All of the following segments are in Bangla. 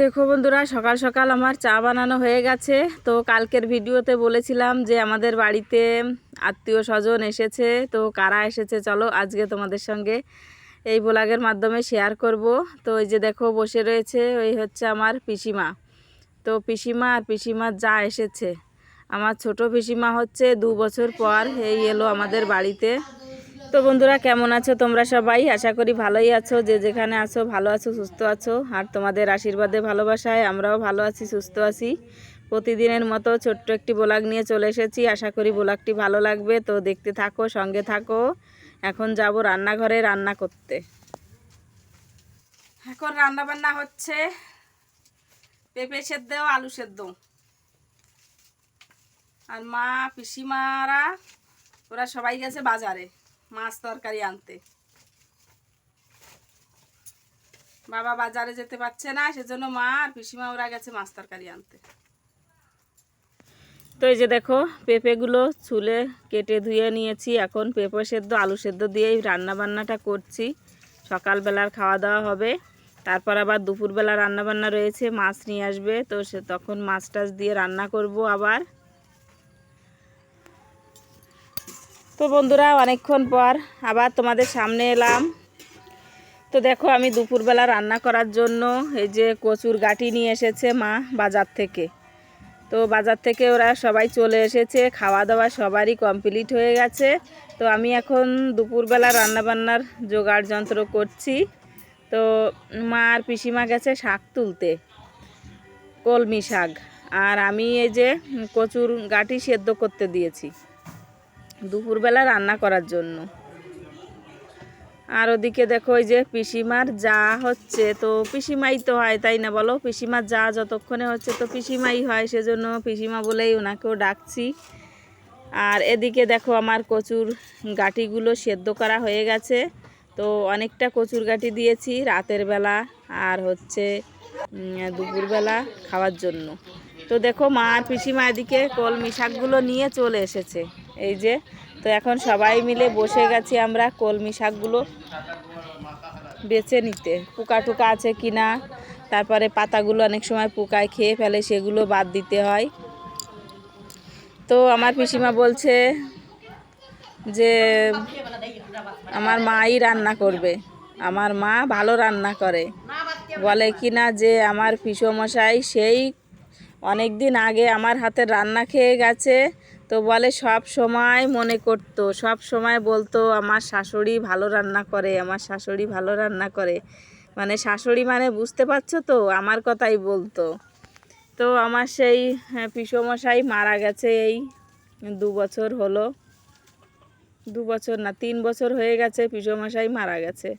দেখো বন্ধুরা, সকাল সকাল আমার চা বানানো হয়ে গেছে। তো কালকের ভিডিওতে বলেছিলাম যে আমাদের বাড়িতে আত্মীয় স্বজন এসেছে। তো কারা এসেছে চলো আজকে তোমাদের সঙ্গে এই ব্লগের মাধ্যমে শেয়ার করব। তো এই যে দেখো বসে রয়েছে, ওই হচ্ছে আমার পিসিমা। তো পিসিমা আর পিসিমার যা এসেছে। আমার ছোট পিসিমা হচ্ছে দু বছর পর এই এলো আমাদের বাড়িতে। তো বন্ধুরা, কেমন আছো তোমরা সবাই? আশা করি ভালোই আছো। যে যেখানে আছো, ভালো আছো, সুস্থ আছো। আর তোমাদের আশীর্বাদে, ভালোবাসায় আমরাও ভালো আছি, সুস্থ আছি। প্রতিদিনের মতো ছোট্ট একটি ব্লগ নিয়ে চলে এসেছি। আশা করি ব্লগটি ভালো লাগবে। তো দেখতে থাকো, সঙ্গে থাকো। এখন যাব রান্নাঘরে রান্না করতে। এখন রান্না বান্না হচ্ছে পেঁপে সেদ্ধ, আলু সেদ্ধ। আর মা, পিসিমারা, ওরা সবাই গেছে বাজারে। মাছ তরকারি আনতে। বাবা বাজারে যেতে পারছে না, সেজন্য মা আর পিসিমা ওরা গেছে মাছ তরকারি আনতে। তো এই যে দেখো, পেঁপেগুলো চুলে কেটে ধুয়ে নিয়েছি, এখন পেঁপে সেদ্ধ, আলু সেদ্ধ দিয়েই রান্না বান্নাটা করছি। সকালবেলার খাওয়া দাওয়া হবে, তারপর আবার দুপুরবেলা রান্নাবান্না রয়েছে, মাছ নিয়ে আসবে, তো সে তখন মাছ টাছ দিয়ে রান্না করব আবার। তো বন্ধুরা, অনেকক্ষণ পর আবার তোমাদের সামনে এলাম। তো দেখো, আমি দুপুরবেলা রান্না করার জন্য এই যে কচুর গাটি নিয়ে এসেছে মা বাজার থেকে। তো বাজার থেকে ওরা সবাই চলে এসেছে খাওয়া দাওয়া সবারই কমপ্লিট হয়ে গেছে। তো আমি এখন দুপুরবেলা রান্নাবান্নার জোগাড় যন্ত্র করছি। তো মা আর পিসিমা গেছে শাক তুলতে, কলমি শাক। আর আমি এই যে কচুর গাটি সেদ্ধ করতে দিয়েছি। দুপুরবেলা রান্না করার জন্য। আর ওদিকে দেখো ওই যে পিসিমার যা হচ্ছে, তো পিসিমাই তো হয়, তাই না বলো? পিসিমার যা যতক্ষণে হচ্ছে তো পিসিমাই হয়, সেজন্য পিসিমা বলেই ওনাকেও ডাকছি। আর এদিকে দেখো আমার কচুর গাটিগুলো সেদ্ধ করা হয়ে গেছে। তো অনেকটা কচুর গাটি দিয়েছি রাতের বেলা আর হচ্ছে দুপুরবেলা খাওয়ার জন্য। তো দেখো মা আর পিসিমা এদিকে কলমি শাকগুলো নিয়ে চলে এসেছে। এই যে, তো এখন সবাই মিলে বসে গেছি আমরা কলমি শাকগুলো বেছে নিতে। পোকা টুকা আছে কি না তারপরে পাতাগুলো অনেক সময় পোকায় খেয়ে ফেলে, সেগুলো বাদ দিতে হয়। তো আমার পিসিমা বলছে যে, আমার মাই রান্না করবে। আমার মা ভালো রান্না করে। বলে কি না যে, আমার পিসমশাই সেই অনেক দিন আগে আমার হাতে রান্না খেয়ে গেছে। তো বলে সব সময় মনে করতো সব সময় বলতো আমার শাশুড়ি ভালো রান্না করে আমার শাশুড়ি ভালো রান্না করে। মানে শাশুড়ি মানে বুঝতে পারছ তো আমার কথাই বলতো। তো আমার সেই হ্যাঁ, পিসমশাই মারা গেছে এই দু বছর হলো। দু বছর না তিন বছর হয়ে গেছে পিসমশাই মারা গেছে।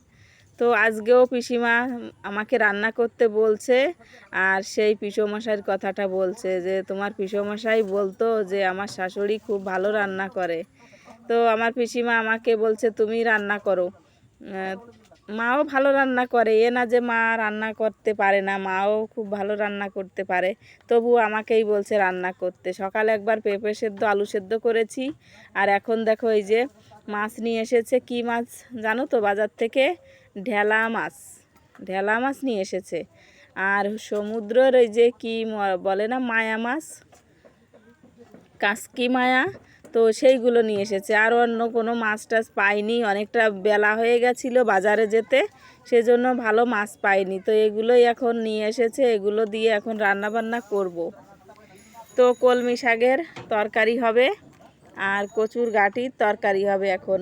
তো আজকেও পিসিমা আমাকে রান্না করতে বলছে আর সেই পিসমশাইয়ের কথাটা বলছে যে, তোমার পিসমশাই বলতো যে, আমার শাশুড়ি খুব ভালো রান্না করে। তো আমার পিসিমা আমাকে বলছে, তুমি রান্না করো। মাও ভালো রান্না করে। এ না যে মা রান্না করতে পারে না, মাও খুব ভালো রান্না করতে পারে। তবু আমাকেই বলছে, রান্না করতে। সকালে একবার পেঁপে সেদ্ধ, আলু সেদ্ধ করেছি। আর এখন দেখো এই যে মাছ নিয়ে এসেছে। কি মাছ জানো তো বাজার থেকে? ঢেলা মাছ ঢেলা মাছ নিয়ে এসেছে। আর সমুদ্রের ওই যে কি বলে না, মায়া মাছ? কাসকি মায়া? তো সেইগুলো নিয়ে এসেছে। আর অন্য কোনো মাছ টাছ পাইনি। অনেকটা বেলা হয়ে গেছিল বাজারে যেতে, সেজন্য ভালো মাছ পাইনি। তো এগুলোই এখন নিয়ে এসেছে। এগুলো দিয়ে এখন রান্না বান্না করব। তো কলমি শাকের তরকারি হবে, আর কচুর গাটির তরকারি হবে এখন।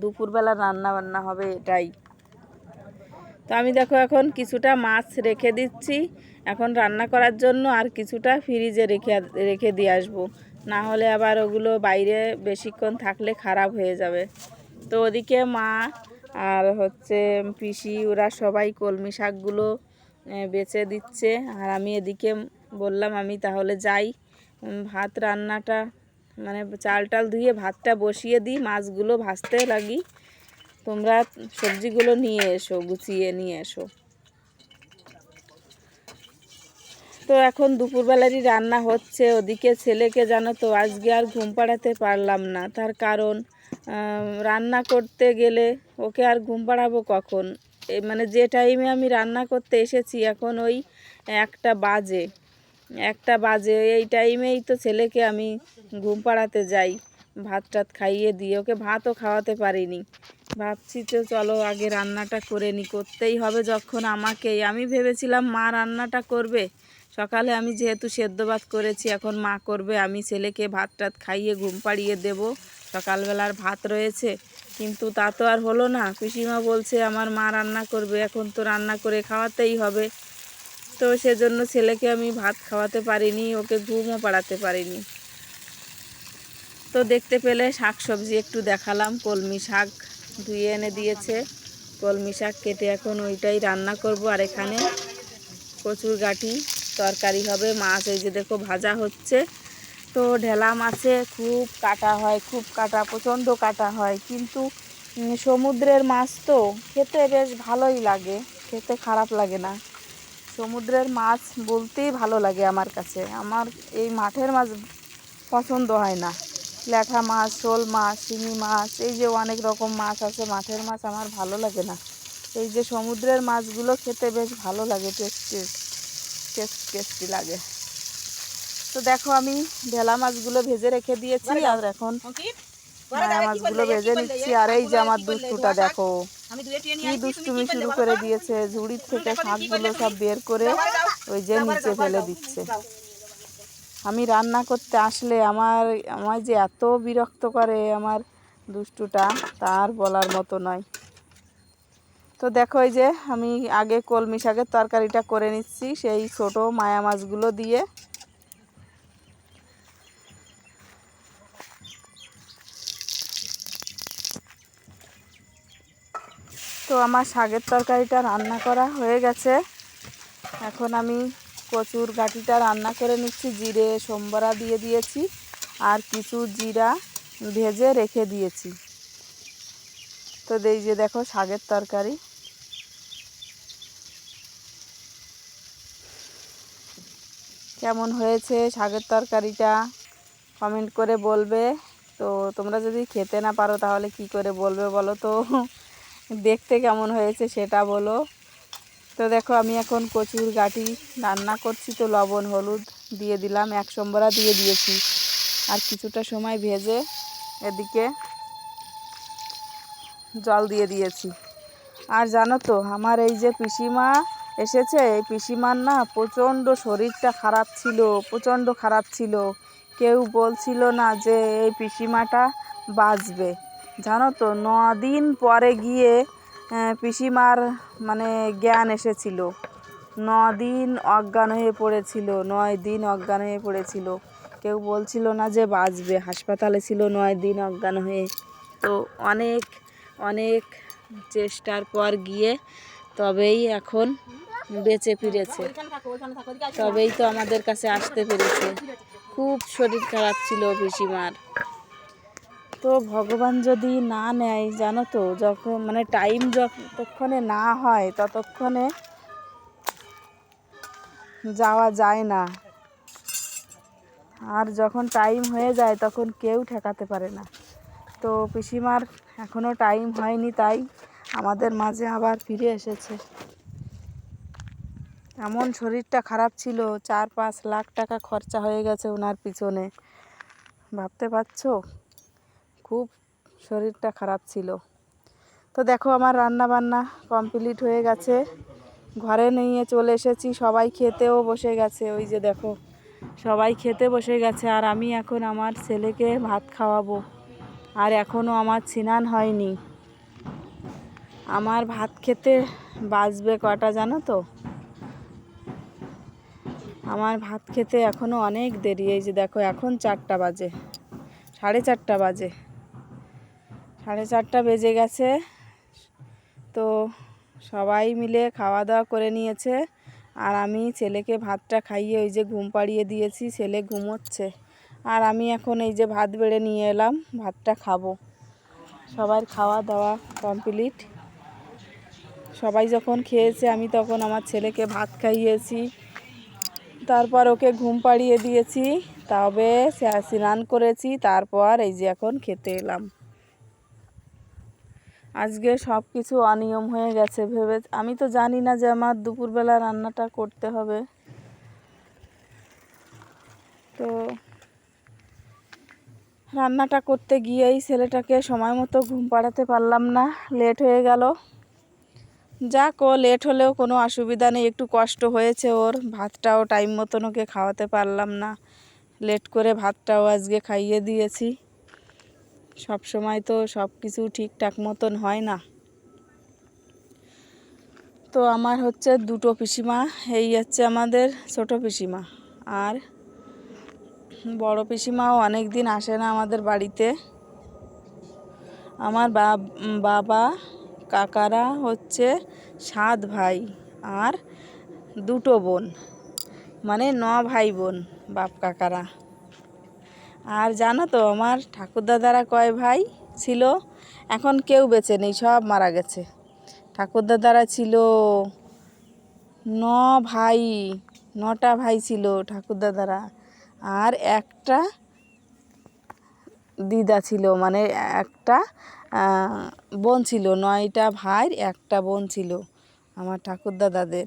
দুপুরবেলা রান্না বান্না হবে এটাই। তো আমি দেখো এখন কিছুটা মাছ রেখে দিচ্ছি। এখন রান্না করার জন্য আর কিছুটা ফ্রিজে রেখে রেখে দিয়ে আসব। না হলে আবার ওগুলো বাইরে বেশিক্ষণ থাকলে খারাপ হয়ে যাবে। তো ওদিকে মা আর হচ্ছে পিসি, ওরা সবাই কলমি শাকগুলো বেছে দিচ্ছে। আর আমি এদিকে বললাম, আমি তাহলে যাই। ভাত রান্নাটা মানে চাল টাল ধুয়ে ভাতটা বসিয়ে দিই, মাছগুলো ভাজতে লাগি। তোমরা সবজিগুলো নিয়ে এসো, গুছিয়ে নিয়ে এসো। তো এখন দুপুরবেলারই রান্না হচ্ছে, ওদিকে ছেলেকে জানো তো, আজকে আর ঘুম পাড়াতে পারলাম না। তার কারণ রান্না করতে গেলে ওকে আর ঘুম পাড়াবো কখন? মানে যে টাইমে আমি রান্না করতে এসেছি, এখন ওই একটা বাজে। একটা বাজে, এই টাইমেই তো ছেলেকে আমি ঘুম পাড়াতে যাই। ভাত টাত খাইয়ে দিয়ে ওকে ভাতও খাওয়াতে পারিনি। ভাবছি তো চলো আগে রান্নাটা করে নি, করতেই হবে যখন আমাকেই। আমি ভেবেছিলাম মা রান্নাটা করবে। সকালে আমি যেহেতু সেদ্ধ ভাত করেছি, এখন মা করবে। আমি ছেলেকে ভাত টাত খাইয়ে ঘুম পাড়িয়ে দেব। সকালবেলার ভাত রয়েছে, কিন্তু তা তো আর হলো না। পিসিমা বলছে, আমার মা রান্না করবে, এখন তো রান্না করে খাওয়াতেই হবে। তো সেজন্য ছেলেকে আমি ভাত খাওয়াতে পারিনি, ওকে ঘুমও পাড়াতে পারিনি। তো দেখতে পেলে শাক সবজি একটু দেখালাম, কলমি শাক ধুয়ে এনে দিয়েছে। কলমি শাক কেটে এখন ওইটাই রান্না করব, আর এখানে কচুর গাঠি তরকারি হবে, মাছ এই যে দেখো ভাজা হচ্ছে। তো ঢেলা মাছে খুব কাটা হয়, খুব কাটা, প্রচণ্ড কাটা হয়, কিন্তু সমুদ্রের মাছ তো খেতে বেশ ভালোই লাগে, খেতে খারাপ লাগে না। সমুদ্রের মাছ বলতেই ভালো লাগে আমার কাছে। আমার এই মাঠের মাছ পছন্দ হয় না। ল্যাঠা মাছ শোল মাছ শিঙি মাছ এই যে অনেক রকম মাছ আছে মাঠের মাছ আমার ভালো লাগে না। এই যে সমুদ্রের মাছগুলো খেতে বেশ ভালো লাগে টেস্টি টেস্ট টেস্টি লাগে। তো দেখো আমি ভেলা মাছগুলো ভেজে রেখে দিয়েছি আর এখন মাছগুলো ভেজে নিচ্ছি আর এই যে আমার দুষ্টুটা দেখো। কি দুষ্টুমি শুরু করে দিয়েছে? ঝুড়ি থেকে শাকগুলো সব বের করে ওই যে নিচে ফেলে দিচ্ছে। আমি রান্না করতে আসলে আমার আমার যে এত বিরক্ত করে আমার দুষ্টুটা তার বলার মতো নয়। তো দেখো এই যে আমি আগে কলমি শাকের তরকারিটা করে নিচ্ছি সেই ছোট মায়া মাছগুলো দিয়ে। তো আমার শাকের তরকারিটা রান্না করা হয়ে গেছে। এখন আমি কচুর গাঠিটা রান্না করে নিচ্ছি, জিরে, সোমবারা দিয়ে দিয়েছি, আর কিছু জিরা ভেজে রেখে দিয়েছি। তো এই যে দেখো শাকের তরকারি। কেমন হয়েছে শাকের তরকারিটা? কমেন্ট করে বলবে। তো তোমরা যদি খেতে না পারো তাহলে কি করে বলবে বলো তো? দেখতে কেমন হয়েছে সেটা বলো। তো দেখো, আমি এখন কচুর গাটি রান্না করছি, তো লবণ, হলুদ দিয়ে দিলাম, এক সম্বরা দিয়ে দিয়েছি। আর কিছুটা সময় ভেজে এদিকে জল দিয়ে দিয়েছি। আর জানো তো, আমার এই যে পিসিমা এসেছে, এই পিসিমার না প্রচণ্ড শরীরটা খারাপ ছিল, প্রচণ্ড খারাপ ছিল। কেউ বলছিল না যে এই পিসিমাটা বাঁচবে। জানো তো ন দিন পরে গিয়ে পিসিমার মানে জ্ঞান এসেছিল। ন দিন অজ্ঞান হয়ে পড়েছিল, নয় দিন অজ্ঞান হয়ে পড়েছিল। কেউ বলছিল না যে বাঁচবে, হাসপাতালে ছিল নয় দিন অজ্ঞান হয়ে। তো অনেক অনেক চেষ্টার পর গিয়ে তবেই এখন বেঁচে ফিরেছে। তবেই তো আমাদের কাছে আসতে পেরেছে। খুব শরীর খারাপ ছিল পিসিমার। তো ভগবান যদি না নেয়, জানো তো, যখন মানে টাইম যতক্ষণে না হয়, ততক্ষণে যাওয়া যায় না। আর যখন টাইম হয়ে যায়, তখন কেউ ঠেকাতে পারে না। তো পিসিমার এখনও টাইম হয়নি, তাই আমাদের মাঝে আবার ফিরে এসেছে। এমন শরীরটা খারাপ ছিল, চার পাঁচ লাখ টাকা খরচা হয়ে গেছে ওনার পিছনে। ভাবতে পারছ? খুব শরীরটা খারাপ ছিল। তো দেখো আমার রান্না বান্না কমপ্লিট হয়ে গেছে। ঘরে নিয়ে চলে এসেছি, সবাই খেতেও বসে গেছে। ওই যে দেখো, সবাই খেতে বসে গেছে আর আমি এখন আমার ছেলেকে ভাত খাওয়াবো। আর এখনও আমার স্নান হয়নি। আমার ভাত খেতে বাজবে কটা জানো তো? আমার ভাত খেতে এখনও অনেক দেরি। এই যে দেখো, এখন চারটা বাজে, সাড়ে চারটা বাজে। সাড়ে চারটা বেজে গেছে। তো সবাই মিলে খাওয়া দাওয়া করে নিয়েছে। আর আমি ছেলেকে ভাতটা খাইয়ে ওই যে ঘুম পাড়িয়ে দিয়েছি, ছেলে ঘুমোচ্ছে। আর আমি এখন এই যে ভাত বেড়ে নিয়ে এলাম, ভাতটা খাব। সবার খাওয়া দাওয়া কমপ্লিট। সবাই যখন খেয়েছে, আমি তখন আমার ছেলেকে ভাত খাইয়েছি। তারপর ওকে ঘুম পাড়িয়ে দিয়েছি। তবে স্নান করেছি, তারপর এই যে এখন খেতে এলাম। আজকে সব কিছু অনিয়ম হয়ে গেছে, ভেবে আমি তো জানি না যে আমার দুপুরবেলা রান্নাটা করতে হবে। তো রান্নাটা করতে গিয়েই ছেলেটাকে সময় মতো ঘুম পাড়াতে পারলাম না, লেট হয়ে গেল। যাক, ও লেট হলেও কোনো অসুবিধা নেই, একটু কষ্ট হয়েছে ওর, ভাতটাও টাইম মতন ওকে খাওয়াতে পারলাম না। লেট করে ভাতটাও আজকে খাইয়ে দিয়েছি। সব সময় তো সব কিছু ঠিকঠাক মতন হয় না। তো আমার হচ্ছে দুটো পিসিমা, এই হচ্ছে আমাদের ছোট পিসিমা। আর বড় পিসিমাও অনেক দিন আসে না আমাদের বাড়িতে। আমার বাব- কাকারা হচ্ছে সাত ভাই আর দুটো বোন মানে ন ভাই বোন বাপ কাকারা। আর জানো তো, আমার ঠাকুরদাদারা কয় ভাই ছিল, এখন কেউ বেঁচে নেই, সব মারা গেছে। ঠাকুরদাদারা ছিল ন ভাই, নটা ভাই ছিল ঠাকুরদাদারা। আর একটা দিদা ছিল মানে একটা বোন ছিল, নয়টা ভাইয়ের একটা বোন ছিল আমার ঠাকুরদাদাদের।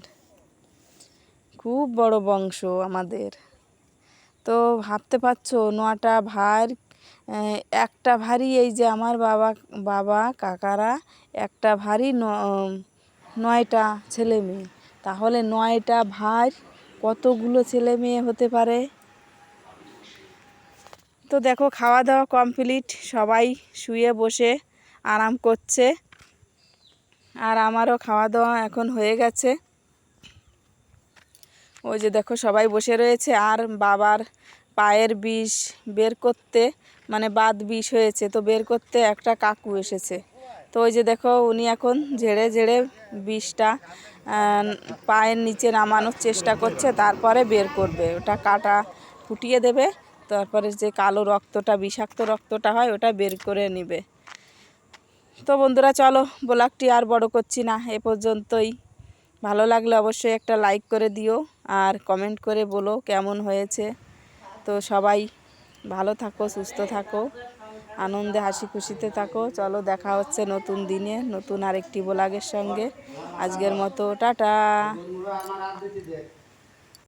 খুব বড় বংশ আমাদের। তো ভাবতে পারছ নটা ভার একটা ভারী এই যে আমার বাবা বাবা, কাকারা, একটা ভারী নয়টা ছেলে মেয়ে। তাহলে নয়টা ভার কতগুলো ছেলে মেয়ে হতে পারে? তো দেখো খাওয়া দাওয়া কমপ্লিট, সবাই শুয়ে বসে আরাম করছে। আর আমারও খাওয়া দাওয়া এখন হয়ে গেছে। ওই যে দেখো সবাই বসে রয়েছে আর বাবার পায়ের বিষ বের করতে মানে বাদ বিষ হয়েছে, তো বের করতে একটা কাকু এসেছে। তো ওই যে দেখো উনি এখন ঝেড়ে ঝেড়ে বিষটা পায়ের নিচে নামানোর চেষ্টা করছে, তারপরে বের করবে। ওটা কাটা ফুটিয়ে দেবে, তারপরে যে কালো রক্তটা, বিষাক্ত রক্তটা হয়, ওটা বের করে নেবে। তো বন্ধুরা চলো, ব্লগটি আর বড় করছি না, এ পর্যন্তই। ভালো লাগলে অবশ্যই একটা লাইক করে দিও আর কমেন্ট করে বলো কেমন হয়েছে। তো সবাই ভালো থাকো, সুস্থ থাকো, আনন্দে হাসি খুশিতে থাকো। চলো দেখা হচ্ছে নতুন দিনে, নতুন আরেকটি ব্লগের সঙ্গে। আজকের মতো, টাটা!